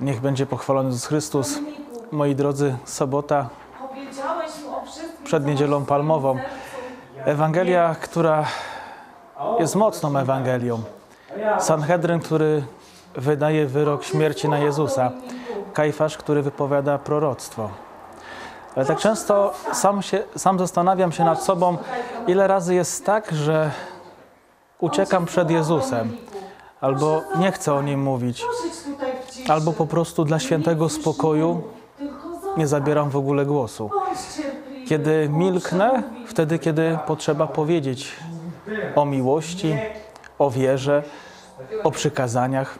Niech będzie pochwalony Jezus Chrystus. Moi drodzy, sobota przed niedzielą palmową. Ewangelia, która jest mocną Ewangelią. Sanhedryn, który wydaje wyrok śmierci na Jezusa. Kajfasz, który wypowiada proroctwo. Ale tak często sam, się, sam zastanawiam się nad sobą, ile razy jest tak, że uciekam przed Jezusem, albo nie chcę o nim mówić, Albo po prostu dla świętego spokoju nie zabieram w ogóle głosu. Kiedy milknę, wtedy, kiedy potrzeba powiedzieć o miłości, o wierze, o przykazaniach.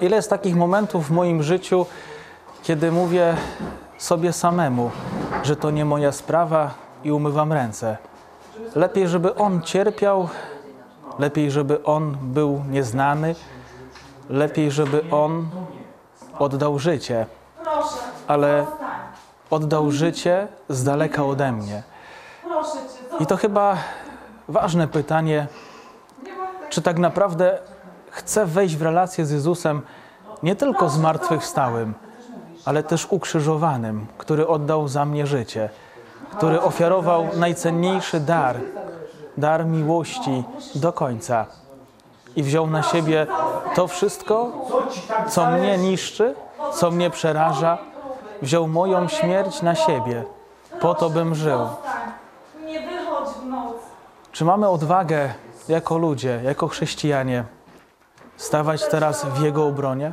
Ile jest takich momentów w moim życiu, kiedy mówię sobie samemu, że to nie moja sprawa i umywam ręce. Lepiej, żeby on cierpiał, lepiej, żeby on był nieznany, lepiej, żeby on oddał życie, ale oddał życie z daleka ode mnie. I to chyba ważne pytanie, czy tak naprawdę chcę wejść w relację z Jezusem nie tylko zmartwychwstałym, ale też ukrzyżowanym, który oddał za mnie życie, który ofiarował najcenniejszy dar, dar miłości do końca i wziął na siebie to wszystko, co mnie niszczy, co mnie przeraża, wziął moją śmierć na siebie, po to bym żył. Czy mamy odwagę jako ludzie, jako chrześcijanie, stawać teraz w Jego obronie?